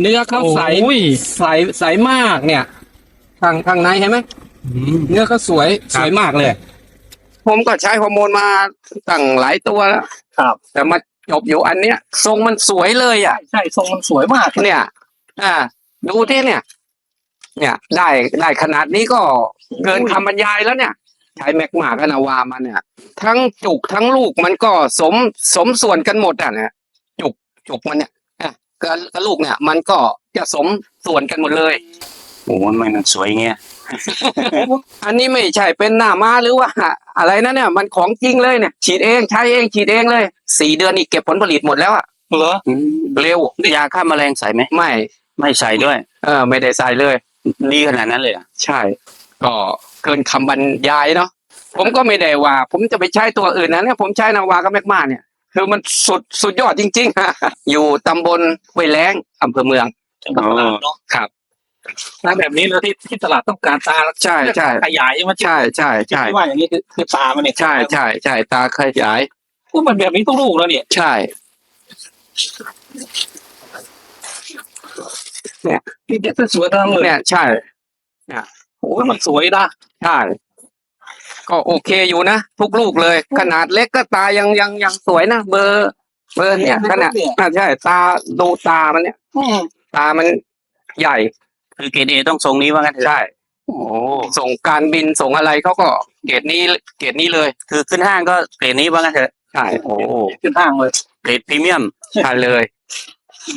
เนื้อเขาใสโอ้ย ใสใสมากเนี่ยทางทางในเห็นไหมอืมเนื้อเขาสวยครัสบวยมากเลย ผมก็ใช้ฮอร์โมนมาตั้งหลายตัวแล้วครับ แต่มาจบอยู่อันเนี้ย ทรงมันสวยเลยอะ ใช่ทรงมันสวยมากเนี่ย อ่า ดูที่เนี่ย เนี่ย ได้ได้ขนาดนี้ก็เกินคำบรรยายแล้วเนี่ยใช้แมกมากับนาวามาเนี่ย ทั้งจุกทั้งลูกมันก็สมสมส่วนกันหมดอะเนี่ยจุกจุกมันเนี่ยอะ กับกับลูกเนี่ย มันก็จะสมส่วนกันหมดเลย โอ้มันมันสวยเงี้ย อันนี้ไม่ใช่เป็นหน้าม้าหรือว่า อะไรนะเนี่ย มันของจริงเลยเนี่ย ฉีดเองใช้เองฉีดเองเลยสี่เดือนนี่เก็บผลผลิตหมดแล้วอะเหรอเร็ว ยาฆ่าแมลงใส่ไหมไม่ ไม่ใส่ด้วย เออ ไม่ได้ใส่เลย ดีขนาดนั้นเลยเหรอะใช่ ก็เกินคำบรรยายเนาะผมก็ไม่ได้ว่า ผมจะไปใช้ตัวอื่นนะเนี่ยผมใช้นาวากับแมกมาเนี่ย คือมันสุดสุดยอดจริงๆฮะอยู่ตำบลห้วยแล้งอำเภอเมืองจังหวัดตราดเนาะครับ ตาแบบนี้เลยที่ที่ตลาดต้องการตาใช่ใช่ ขยายใช่ไหมใช่ใช่ใช่ที่ว่าอย่างนี้คือคือตามันเนี่ยใช่ใช่ใช่ตาขยาย ก็มันแบบนี้ต้องลูกแล้วเนี่ย ใช่ ที่เด็กสวยๆทั้งนั้นเลยเนี่ยใช่โอ้ยมันสวยนะ ใช่ ก็โอเคอยู่นะ ทุกลูกเลย ขนาดเล็กก็ตายังยังยังสวยนะเบอร์เบอร์เนี่ยขนาดอ่าใช่ ตาดูตามันเนี่ยอืมตามันใหญ่คือเกรดเอต้องทรงนี้ว่างั้นเถอะใช่โอ้ส่งการบินส่งอะไรเขาก็เกรดนี้เกรดนี้เลย คือขึ้นห้างก็เกรดนี้ว่างั้นเถอะใช่โอ้ขึ้นห้างเลยเกรดพรีเมียมใช่เลย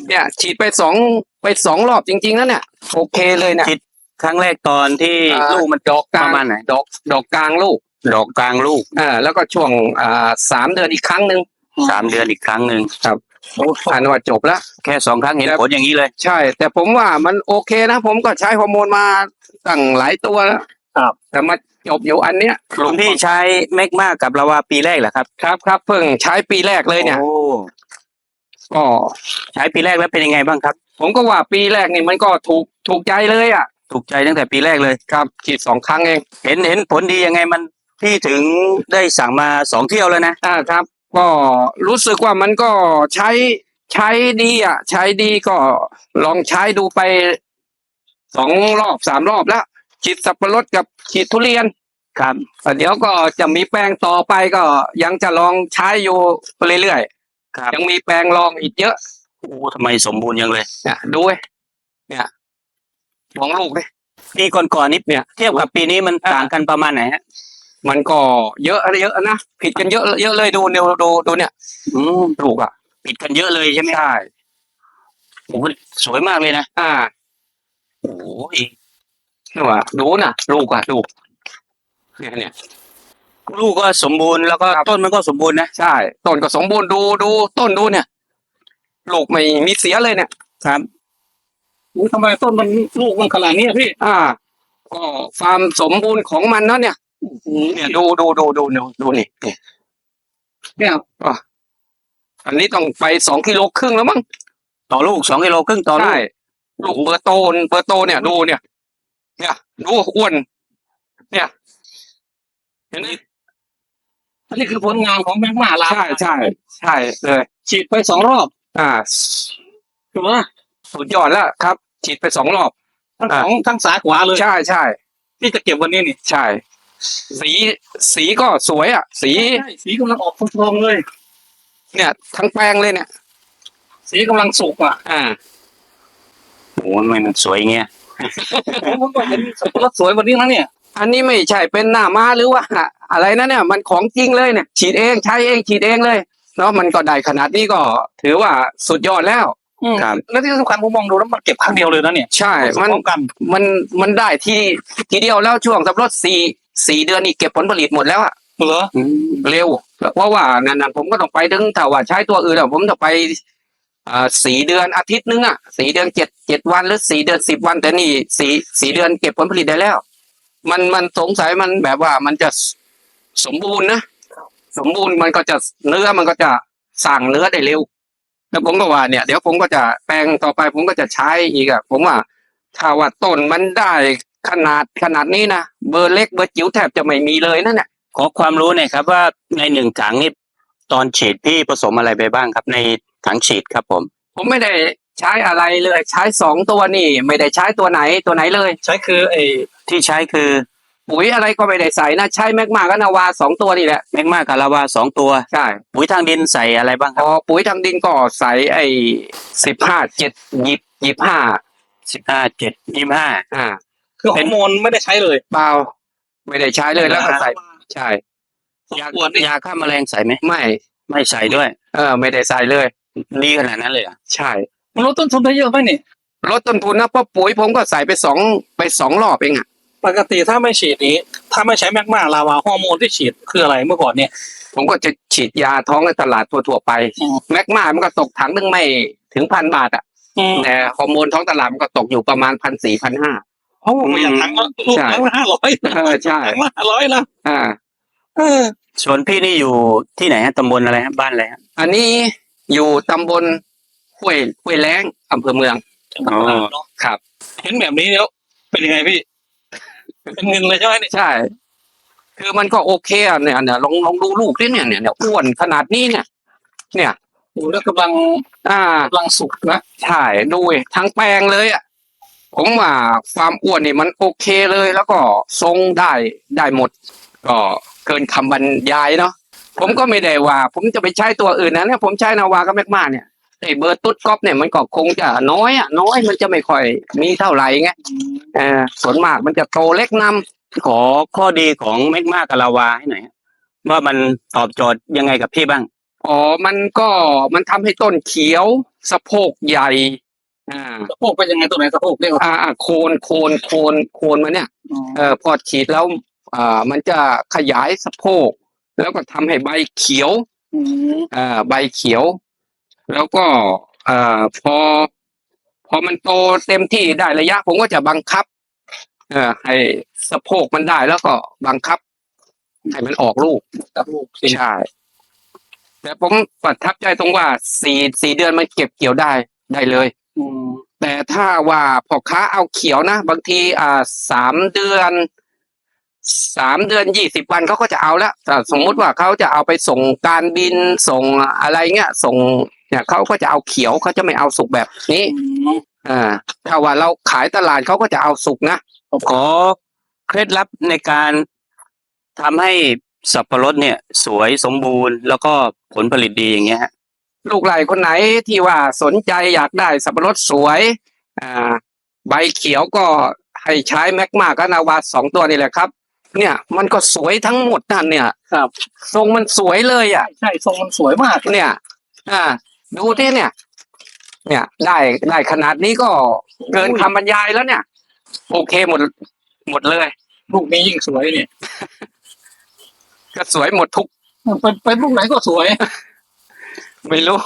เนี่ย ฉีดไปสองไปสองรอบจริงๆแล้วเนี่ยโอเคเลยเนี่ย ครั้งแรกตอนที่อ่า ลูกมันดอกกปลางระมาณไหนดอกดอกกลางลูกดอกกลางลูกอ่าแล้วก็ช่วงอ่าสามเดือนอีกครั้งหนึ่ง สามเดือนอีกครั้งหนึ่งโอ้อ่านว่าจบแล้ว แค่สองครั้งเห็นผลอย่างนี้เลย ใช่ แต่ผมว่ามันโอเคนะ ผมก็ใช้ฮอร์โมนมาตั้งหลายตัวแล้วครับ แต่มาจบอยู่อันเนี้ยหลวงพี่ใช้แมกมากับลาวาปีแรกเหรอครับครับครับเพิ่งใช้ปีแรกเลยเนี่ยโอ้ก็ใช้ปีแรกแล้วเป็นยังไงบ้างครับ ผมก็ว่าปีแรกนี่มันก็ถูกถูกใจเลยอะ ถูกใจตั้งแต่ปีแรกเลยครับฉีดสองครั้งเอง เห็นเห็นผลดียังไงมันพี่ถึงได้สั่งมาสองเที่ยวแล้วนะอ่าครับ ก็รู้สึกว่ามันก็ใช้ใช้ดีอะ ใช้ดีก็ลองใช้ดูไปสองรอบสามรอบแล้วฉีดสับปะรดกับฉีดทุเรียนครับอะเดี๋ยวก็จะมีแปลงต่อไปก็ยังจะลองใช้อยู่เรื่อยครับๆยังมีแปลงลองอีกเยอะโอ้ทำไมสมบูรณ์ยังเลยเนี่ยดูเว้ยเนี่ย มองลูกเลยปีก่อนๆนี้เนี่ย เทียบกับปีนี้มันอ่าต่างกันประมาณไหนฮะมันก็เยอะอะไรเยอะนะผิดกันเยอะเยอะเลยดูเนี่ยดูดูเนี่ย อืมลูกอะปิดกันเยอะเลยใช่ไหมใช่โอ้โหสวยมากเลยนะอ่าโอ้ยนี่ว่าดูน่ะ ลูกอะลูกเนี่ยเนี่ยลูกก็สมบูรณ์แล้วก็ครับต้นมันก็สมบูรณ์นะใช่ต้นก็สมบูรณ์ดูดูต้นดูเนี่ย ลูกไม่มีเสียเลยเนี่ยครับ โหทำไมต้นมันลูกมันขนาดนี้อะพี่อ่า ก็ความสมบูรณ์ของมันเนาะเนี่ยเนี่ยดูดูดูดูดูดูนี่นี่เนี่ยอันนี้ต้องไปสองกิโลครึ่งแล้วมั้งต่อลูกสองกิโลครึ่งต่อลูใช่กลูกเบอร์โตนเบอร์โตเนี่ยดูเนี่ย เนี่ยดูอ้วน เนี่ยเห็นไหมอันนี้คือผลงานของแมกมาลาใช่ใช่ใช่เลย ฉีดไปสองรอบ อ่า ถูกไหมสุดยอดแล้วครับ ฉีดไปสองรอบ ทั้งอ่าสองทั้งสายขวาเลยใช่ใช่ที่จะเก็บวันนี้นี่ใช่ สีสีก็สวยอะ สีใช่สีกำลังออกทองๆเลย เนี่ย ทั้งแปลงเลยเนี่ย สีกำลังสุกอะ อ่าโอ้ทำไมมันสวยเงี้ยผมก็เห็นสับปะรดสวยวันนี้นะเนี่ย อันนี้ไม่ใช่เป็นหน้าม้าหรือว่า อะไรนะเนี่ย มันของจริงเลยเนี่ย ฉีดเองใช้เองฉีดเองเลยเนาะมันก็ได้ขนาดนี้ก็ถือว่าสุดยอดแล้ว ครับ แล้วที่สำคัญผมมองดูแล้วมันเก็บครั้งเดียวเลยนะเนี่ย ใช่ มันพร้อมกัน มันมันได้ที่ทีเดียวแล้วช่วงสับปะรดสี่สี่เดือนนี่เก็บผลผลิตหมดแล้วอะเหรอเร็ว เพราะว่านั่นๆผมก็ต้องไปถึงถ้าว่าใช้ตัวอื่นอะผมจะไปอ่าสี่เดือนอาทิตย์นึงอะสี่เดือนเจ็ดเจ็ดวันหรือสี่เดือนสิบวันแต่นี่สี่สี่เดือนเก็บผลผลิตได้แล้ว มันมันสงสัยมันแบบว่ามันจะสมบูรณ์นะสมบูรณ์มันก็จะเนื้อมันก็จะสั่งเนื้อได้เร็ว แล้วผมก็ว่าเนี่ยเดี๋ยวผมก็จะแปลงต่อไปผมก็จะใช้อีกอะผมว่าถ้าว่าต้นมันได้ขนาดขนาดนี้นะเบอร์เล็กเบอร์จิ๋วแทบจะไม่มีเลยนั่นแหละขอความรู้หน่อยครับว่าในหนึ่งถังนี่ตอนฉีดพี่ผสมอะไรไปบ้างครับ ในถังฉีดครับผม ผมไม่ได้ใช้อะไรเลย ใช้สองตัวนี่ ไม่ได้ใช้ตัวไหนตัวไหนเลย ใช้คือไอ้ที่ใช้คือ ปุ๋ยอะไรก็ไม่ได้ใส่นะใช้แมกมากับนาวาสองตัวนี่แหละแมกมากับลาวาสองตัว ใช่ปุ๋ยทางดินใส่อะไรบ้างคพรับอปุ๋ยทางดินก็ใส่ไอ้สิบห้าเจ็ดหยิบหยิบห้าสิบห้าเจ็ดยี่ห้า อ่าคือฮอร์โมนไม่ได้ใช้เลยเปล่าไม่ได้ใช้เลยแล้วก็ใส่ใช่ยาขวดนี่ยาฆ่าแมลงใส่ไหมไม่ ไม่ใส่ด้วย เออ ไม่ได้ใส่เลย ดีขนาดนั้นเลยเหรอะใช่มันลดต้นทุนได้เยอะไหมนี่ลดต้นทุนนะเพราะปุ๋ยผมก็ใส่ไปสองไปสองรอบเองอะ ปกติถ้าไม่ฉีดนี้ ถ้าไม่ใช้แมกมาลาวาฮอร์โมนที่ฉีดคืออะไรเมื่อก่อนเนี่ย ผมก็จะฉีดยาท้องในตลาดทั่วๆไป อืม แมกมามันก็ตกถังนึงไม่ถึงพันบาทอะอืมแต่ฮอร์โมนท้องตลาดมันก็ตกอยู่ประมาณพันสี่พันห้าเพราะว่าประหยัดถังละลูกใช่ถังละห้าร้อยเออใช่ถังละห้าร้อยละอ่า เออส่วนพี่นี่อยู่ที่ไหนฮะตำบลอะไรฮะบ้านอะไรฮะอันนี้อยู่ตำบลห้วยห้วยแล้งอำเภอเมืองอ๋อเนาะครับ เห็นแบบนี้แล้วเป็นยังไงพี่ เป็นเงินเลยใช่ไหมเนี่ยใช่ คือมันก็โอเคอะเนี่ยเนี่ยลองลองดูลูกที่เนี่ยเนี่ยเนี่ยอ้วนขนาดนี้เนี่ย เนี่ยโอ้แล้วกำลังอ่ากำลังสุกนะใช่ดูดิทั้งแปลงเลยอะผมว่าความอ้วนนี่มันโอเคเลย แล้วก็ทรงได้ได้หมด ก็เกินคำบรรยายเนาะผมก็ไม่ได้ว่า ผมจะไปใช้ตัวอื่นนะเนี่ยผมใช้นาวากับแมกมาเนี่ย ไอ้เบอร์ตุ๊ดก๊อปเนี่ยมันก็คงจะน้อยอะน้อยมันจะไม่ค่อยมีเท่าไหร่ไงเออส่วนมากมันจะโตเล็กนำขอข้อดีของแมกมากับลาวาให้หน่อยฮะว่ามันตอบโจทย์ยังไงกับพี่บ้าง อ๋อ มันก็มันทำให้ต้นเขียว สะโพกใหญ่ อ่าสะโพกเป็นยังไงตัวไหนสะโพกเรียกว่าอ่าอ่าโคนโคนโคนโคนมันเนี่ยเอ่อพอฉีดแล้วอ่ามันจะขยายสะโพก แล้วก็ทำให้ใบเขียวอืมอ่าใบเขียว แล้วก็อ่าพอ พอมันโตเต็มที่ได้ระยะ ผมก็จะบังคับ เอ่อให้สะโพกมันได้แล้วก็บังคับ ให้มันออกลูกกับลูกสิใช่แต่ผมประทับใจตรงว่าสี่สี่เดือนมันเก็บเกี่ยวได้ได้เลย อืมแต่ถ้าว่าพ่อค้าเอาเขียวนะ บางทีอ่าสามเดือนสามเดือนยี่สิบวันเขาก็จะเอาแล้วแต่สมมุติว่าเขาจะเอาไปส่งการบินส่งอะไรเงี้ย ส่ง เนี่ยเขาก็จะเอาเขียวเขาจะไม่เอาสุกแบบนี้อืมอ่าถ้าว่าเราขายตลาดเขาก็จะเอาสุกนะขอเคล็ดลับในการทำให้สับปะรดเนี่ย สวยสมบูรณ์ แล้วก็ผลผลิตดีอย่างเงี้ยฮะลูกไหลคนไหนที่ว่าสนใจอยากได้สับปะรดสวย อ่า ใบเขียวก็ให้ใช้แมกมากับนาวาสองตัวนี่แหละครับ เนี่ยมันก็สวยทั้งหมดนั่นเนี่ยครับ ทรงมันสวยเลยอะ ใช่ทรงมันสวยมาก เนี่ย อ่า ดูที่เนี่ย เนี่ยได้ได้ขนาดนี้ก็เกินคำบรรยายแล้วเนี่ย โอเคหมดหมดเลย ลูกนี้ยิ่งสวยเนี่ยก็สวยหมดทุกเป็นเป็นลูกไหนก็สวย ไม่รู้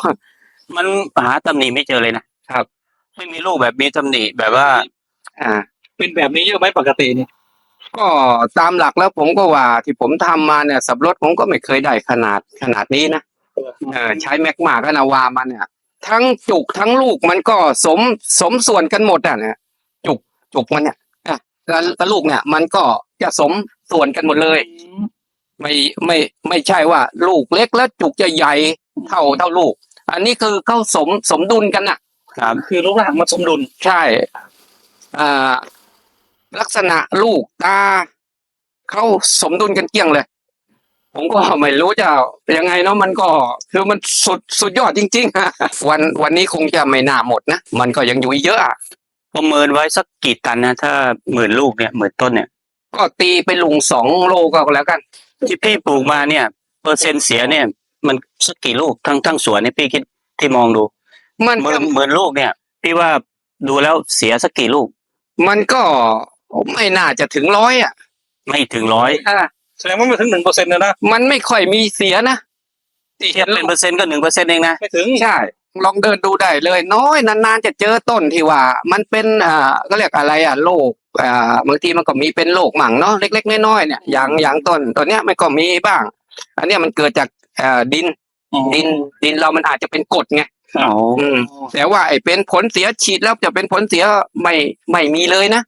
มันหาตำหนิไม่เจอเลยนะครับ ไม่มีลูกแบบมีตำหนิแบบว่า อ่า เป็นแบบนี้เยอะไหมปกติเนี่ยก็ตามหลักแล้วผมก็ว่าที่ผมทำมาเนี่ย สับปะรดผมก็ไม่เคยได้ขนาดขนาดนี้นะ เออใช้แมกมากับนาวามาเนี่ย ทั้งจุกทั้งลูกมันก็สมสมส่วนกันหมดอะเนี่ยจุกจุกมันเนี่ยอะแล้วแล้วลูกเนี่ย มันก็จะสมส่วนกันหมดเลย ไม่ไม่ไม่ใช่ว่า ลูกเล็กแล้วจุกจะใหญ่เท่าเท่าลูก อันนี้คือเขาสมสมดุลกันน่ะ ครับ คือรูปร่างมันสมดุล ใช่อ่าลักษณะลูกตา เขาสมดุลกันเกลี้ยงเลย ผมก็ไม่รู้จะยังไงเนาะมันก็คือมันสุดสุดยอดจริงๆฮะวันวันนี้คงจะไม่น่าหมดนะมันก็ยังอยู่อีกเยอะอะประเมินไว้สักกี่ตันนะถ้าหมื่นลูกเนี่ยหมื่นต้นเนี่ย ก็ตีไปลุงสองโลก็แล้วกันที่พี่ปลูกมาเนี่ย เปอร์เซ็นต์เสียเนี่ย มันสักกี่ลูกทั้งทั้งสวนเนี่ยพี่คิดที่มองดู มันหมื่ก็นหมื่นลูกเนี่ย พี่ว่าดูแล้วเสียสักกี่ลูก มันก็ไม่น่าจะถึงร้อยอะ ไม่ถึงร้อยอ่า แสดงว่าไม่ถึงหนึ่งเปอร์เซ็นต์เลยนะมันไม่ค่อยมีเสียนะที่เทียเห็บนเป็นเปอร์เซ็นต์ก็หนึ่งเปอร์เซ็นต์เองนะไม่ถึงใช่ลองเดินดูได้เลย น้อยนานๆจะเจอต้นที่ว่า มันเป็นอ่าก็เรียกอะไรอะโรคอ่าบางทีมันก็มีเป็นโรคหมั่งเนาะเล็ก ๆ น้อยๆเนี่ยอย่างอย่างต้นตัวเนี้ยมันก็มีบ้าง อันเนี้ยมันเกิดจากอ่าดินดินดินเรามันอาจจะเป็นกรดไงอ๋ออืมแต่ว่าไอ้เป็นผลเสียฉีดแล้วจะเป็นผลเสียไม่ไม่มีเลยนะ